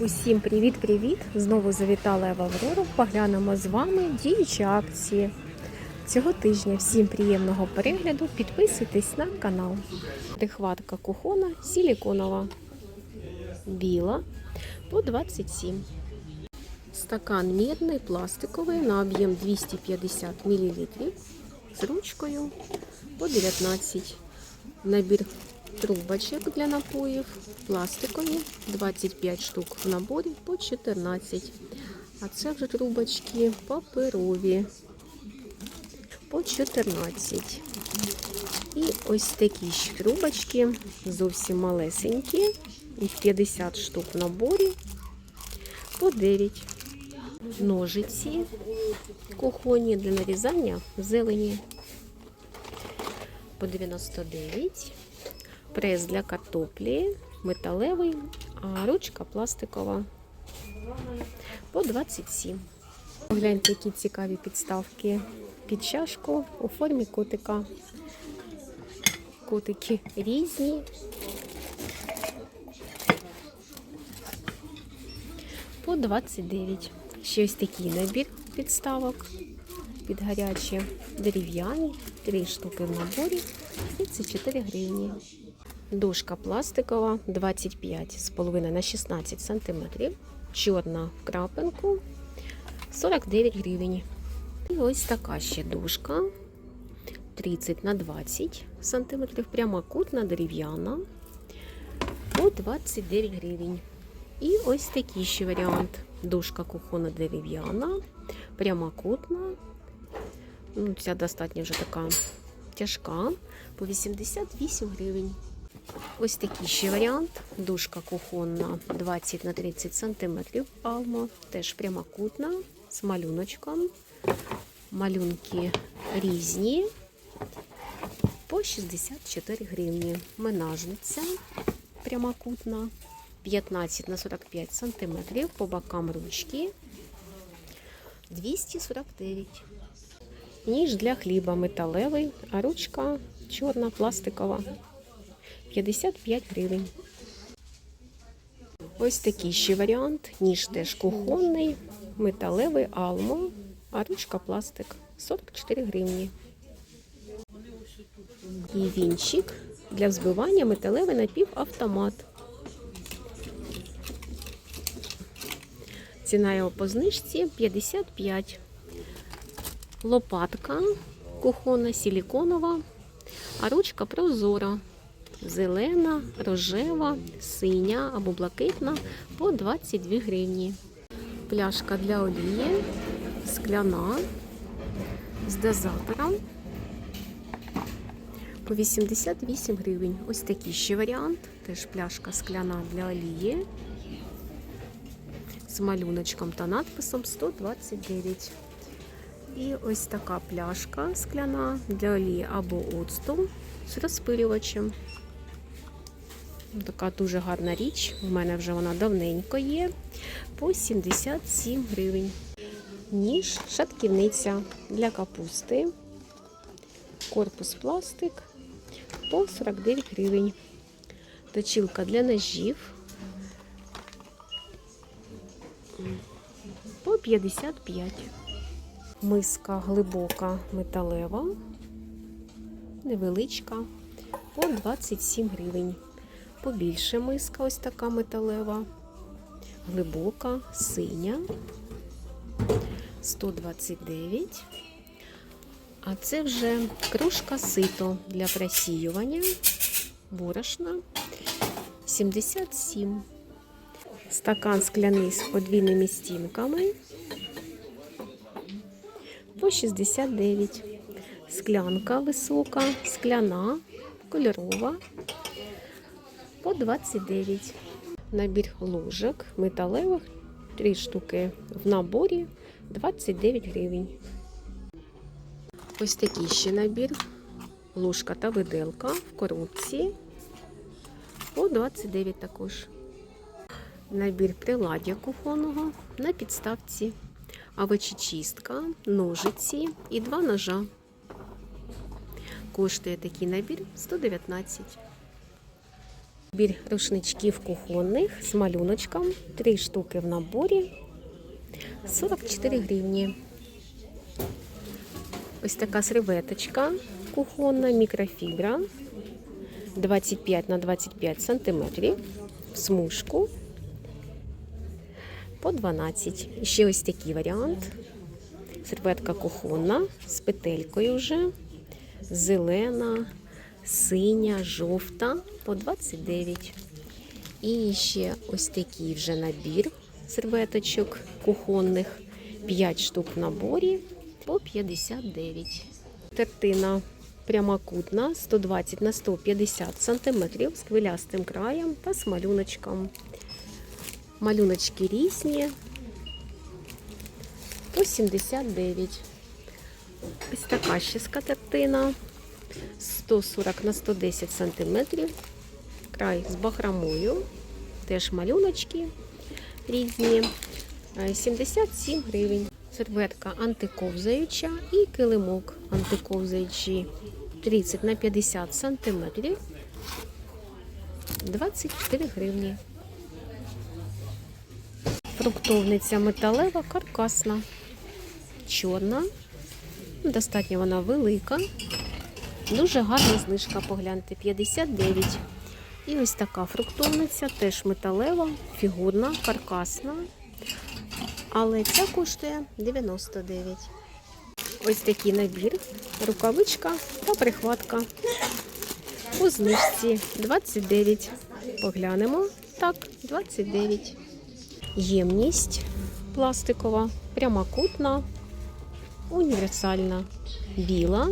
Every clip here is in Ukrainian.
Усім привіт-привіт! Знову завітала я в Аврору. Поглянемо з вами діючі акції. Цього тижня всім приємного перегляду. Підписуйтесь на канал. Прихватка кухона силіконова. Біла по 27. Стакан мідний, пластиковий на об'єм 250 мл з ручкою по 19. Набір трубочок для напоїв пластикові 25 штук в наборі по 14. А це вже трубочки паперові по 14. І ось такі ж трубочки, зовсім малесенькі, їх 50 штук в наборі по 9. Ножиці кухонні для нарізання зелені по 99. Прес для картоплі, металевий, а ручка пластикова по 27. Погляньте, які цікаві підставки під чашку у формі котика. Котики різні. По 29. Ще ось такий набір підставок під гарячі дерев'яні, 3 штуки в наборі, 34 гривні. Дошка пластикова 25,5 на 16 см. Чорна в крапинку 49 гривень. І ось така ще дошка 30 на 20 см. Прямокутна дерев'яна по 29 гривень. І ось такий ще варіант. Дошка кухонна дерев'яна, прямокутна. Ну, Ця достатньо вже така тяжка, по 88 гривень. Ось такий ще варіант. Дужка кухонна 20 на 30 см. Алма, теж прямокутна, з малюночком. Малюнки різні. По 64 гривні. Менажниця прямокутна. 15 на 45 см. По бокам ручки 249. Ніж для хліба металевий, а ручка чорна, пластикова. 55 гривень. Ось такий ще варіант. Ніж теж кухонний, металевий алмо, а ручка пластик 44 гривні. І вінчик для взбивання металевий напівавтомат. Ціна його по знижці 55. Лопатка кухонна, силіконова, а ручка прозора. Зелена, рожева, синя або блакитна по 22 гривні. Пляшка для олії, скляна з дозатором по 88 гривень. Ось такий ще варіант. Теж пляшка скляна для олії з малюночком та надписом 129. І ось така пляшка скляна для олії або оцту з розпилювачем. Така дуже гарна річ. У мене вже вона давненько є. По 77 гривень. Ніж, шатківниця для капусти. Корпус пластик по 49 гривень. Точилка для ножів по 55. Миска глибока металева, невеличка, по 27 гривень. Побільше миска ось така металева, глибока, синя, 129. А це вже кружка сито для просіювання, борошна 77. Стакан скляний з подвійними стінками по 69. Склянка висока, скляна, кольорова по 29. Набір ложок металевих, 3 штуки в наборі 29 гривень. Ось такий ще набір. Ложка та виделка в коробці по 29 також. Набір приладдя кухонного на підставці, овочечистка, ножиці і два ножа. Коштує такий набір 119. Бір рушничків кухонних з малюночком. Три штуки в наборі. 44 гривні. Ось така серветочка кухонна, мікрофібра. 25 на 25 сантиметрів. Смужку. По 12. І ще ось такий варіант. Серветка кухонна з петелькою вже. Зелена, синя, жовта по 29. І ще ось такий вже набір серветочок кухонних. 5 штук в наборі по 59. Тертина прямокутна 120 на 150 сантиметрів з хвилястим краєм та з малюночком. Малюночки різні по 79. Ось така ще скатертина 140 на 110 сантиметрів. Край з бахромою. Теж малюночки різні. Е, 77 гривень. Серветка антиковзаюча і килимок антиковзаючий 30 на 50 сантиметрів. 24 гривні. Фруктовниця металева, каркасна, чорна. Достатньо вона велика. Дуже гарна знижка, погляньте, 59. І ось така фруктовниця, теж металева, фігурна, каркасна. Але ця коштує 99. Ось такий набір, рукавичка та прихватка. У знижці 29. Поглянемо. Так, 29. Ємність пластикова, прямокутна, універсальна, біла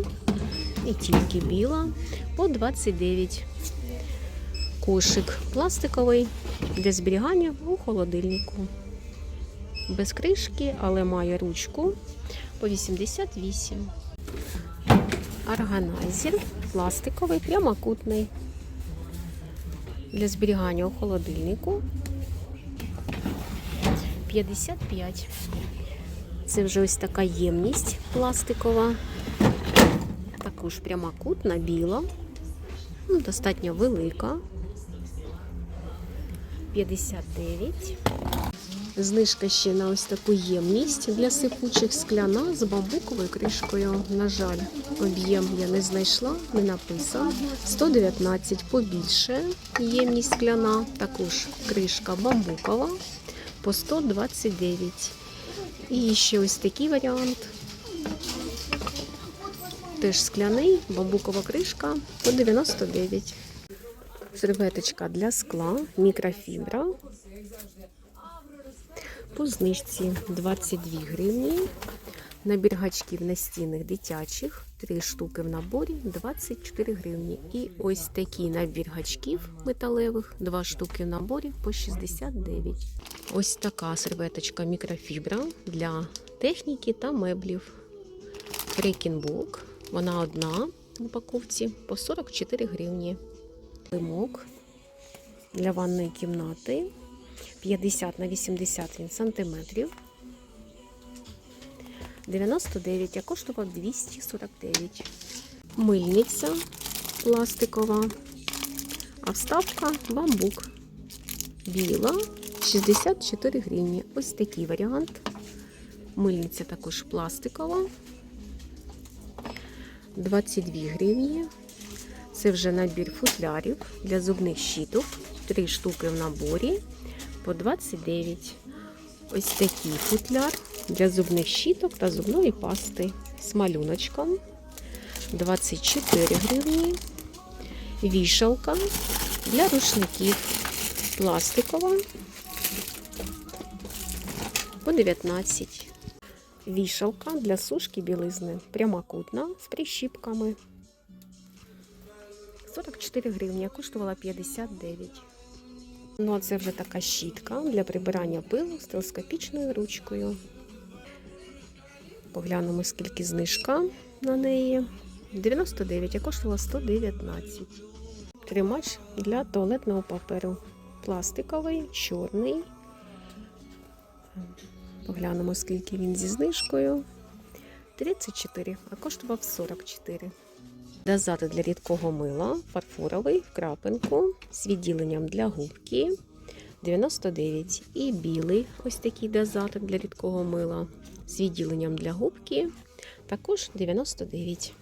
і тільки біла по 29. Кошик пластиковий для зберігання у холодильнику. Без кришки, але має ручку по 88. Органайзер пластиковий, прямокутний. Для зберігання у холодильнику 55. Це вже ось така ємність пластикова. Також прямокутна, біла. Ну, достатньо велика. 59. Знижка ще на ось таку ємність для сипучих скляна з бамбуковою кришкою. На жаль, об'єм я не знайшла, не написано. 119 побільше ємність скляна, також кришка бамбукова по 129. І ще ось такий варіант. Теж скляний, бамбукова кришка по 99. Серветочка для скла, мікрофібра. По знижці 22 гривні. Набір гачків настінних дитячих, 3 штуки в наборі 24 гривні. І ось такий набір гачків металевих, 2 штуки в наборі по 69. Ось така серветочка мікрофібра для техніки та меблів. Рейкінбок. Вона одна в упаковці по 44 гривні. Лимок для ванної кімнати 50 на 80 він сантиметрів. 99, а коштував 249. Мильниця пластикова, а вставка бамбук. Біла 64 гривні. Ось такий варіант. Мильниця також пластикова. 22 гривні. Це вже набір футлярів для зубних щіток. Три штуки в наборі по 29. Ось такий футляр для зубних щіток та зубної пасти з малюночком. 24 гривні. Вішалка для рушників пластикова по 19. Вішалка для сушки білизни прямокутна з прищіпками. 44 гривні, а коштувала 59. Ну, а це вже така щітка для прибирання пилу з телескопічною ручкою. Поглянемо, скільки знижка на неї. 99, а коштувала 119. Тримач для туалетного паперу. Пластиковий, чорний. Поглянемо, скільки він зі знижкою. 34, а коштував 44. Дозатор для рідкого мила, фарфоровий в крапинку з відділенням для губки 99. І білий ось такий дозатор для рідкого мила з відділенням для губки також 99.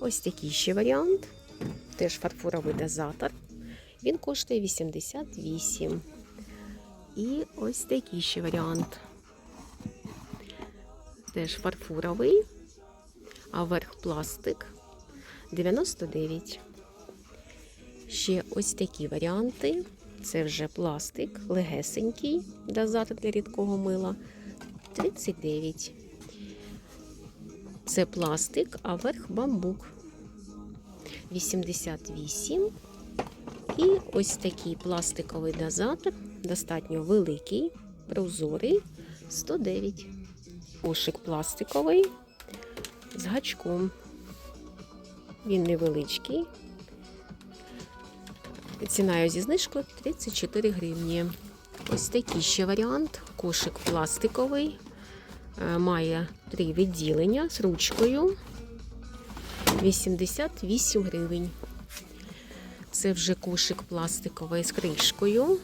Ось такий ще варіант. Теж фарфоровий дозатор. Він коштує 88. І ось такий ще варіант. Теж фарфоровий, а верх пластик 99. Ще ось такі варіанти. Це вже пластик, легесенький дозатор для рідкого мила 39. Це пластик, а верх бамбук 88. І ось такий пластиковий дозатор, достатньо великий, прозорий 109. Кошик пластиковий з гачком. Він невеличкий. Ціна зі знижкою 34 гривні. Ось такий ще варіант. Кошик пластиковий. Е, Має три відділення з ручкою. 88 гривень. Це вже кошик пластиковий з кришкою.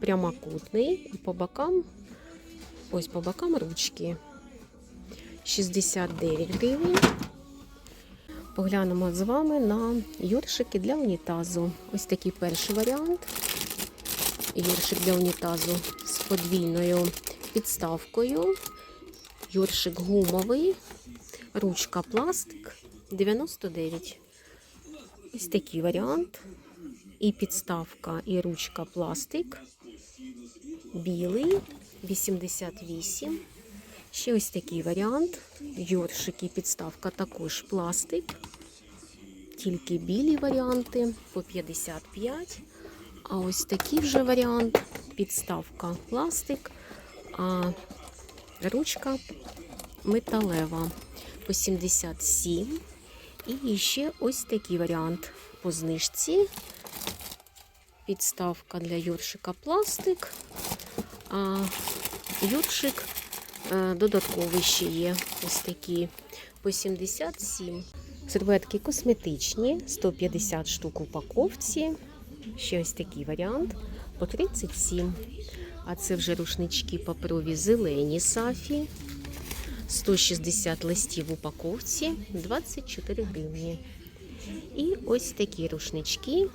Прямокутний. І по бокам, ось по бокам ручки. 69 гривень. Поглянемо з вами на юршики для унітазу. Ось такий перший варіант. Юршик для унітазу з подвійною підставкою. Юршик гумовий, ручка пластик 99. Ось такий варіант. І підставка, і ручка пластик. Білий 88. Ще ось такий варіант. Йоршик і підставка також пластик. Тільки білі варіанти по 55. А ось такий вже варіант. Підставка пластик, а ручка металева по 77. І ще ось такий варіант по знижці. Підставка для Йоршика пластик, а Йоршик е, додатковий ще є. Ось такі по 77. Серветки косметичні, 150 штук у упаковці. Ще ось такий варіант по 37. А це вже рушнички паперові зелені сафі. 160 листів в упаковці, 24 гривні. І ось такі рушнички.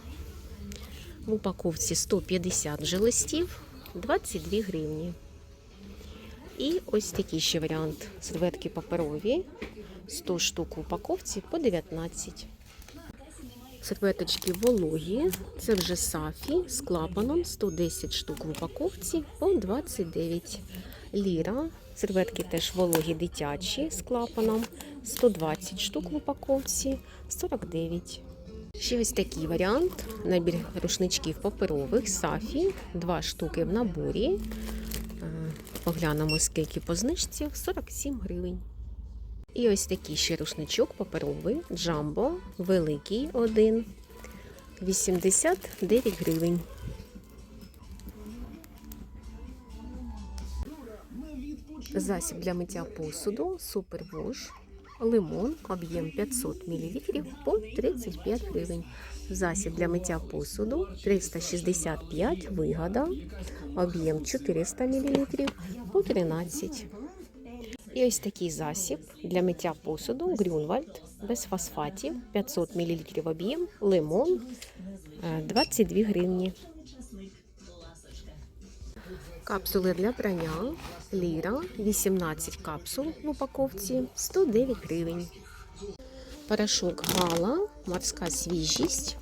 В упаковці 150 вже листів, 22 гривні. І ось такий ще варіант. Серветки паперові, 100 штук в упаковці по 19. Серветочки вологі, це вже сафі з клапаном, 110 штук в упаковці по 29 ліра. Серветки теж вологі дитячі з клапаном, 120 штук в упаковці, 49. Ще ось такий варіант. Набір рушничків паперових, сафі, 2 штуки в наборі. Поглянемо, скільки по знижці, 47 гривень. І ось такий ще рушничок паперовий, джамбо, великий один, 89 гривень. Засіб для миття посуду, супервош, лимон, об'єм 500 мл по 35 гривень. Засіб для миття посуду 365 вигода, об'єм 400 мл по 13. І ось такий засіб для миття посуду Грюнвальд без фосфатів 500 мл об'єм, лимон е, 22 гривні. Капсули для прання Ліра 18 капсул в упаковці 109 гривень. Порошок Гала, морська свіжість.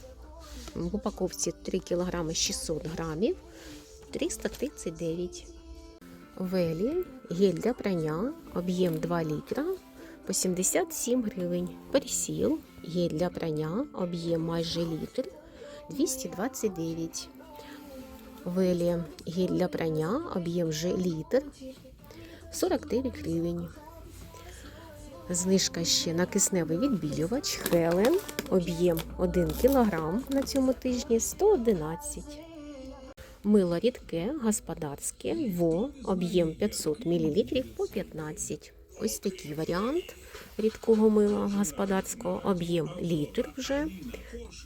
В упаковці 3 кг 600 грамів 339 Велі, гель для прання, об'єм 2 літра по 77 гривень. Персіл, гель для прання, об'єм майже літр 229. Велі, гель для прання, об'єм вже літр 49 гривень. Знижка ще на кисневий відбілювач Хелен, об'єм 1 кг на цьому тижні 111 Мило рідке, господарське, ВО, об'єм 500 мл по 15. ось такий варіант рідкого мила господарського. Об'єм літр вже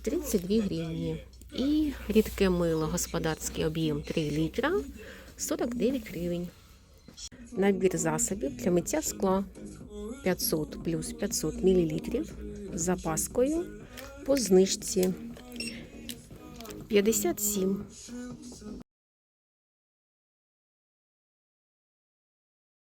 32 гривні. І рідке мило господарський об'єм 3 літра 49 гривень. Набір засобів для миття скла. 500 плюс 500 мл з запаскою по знижці 57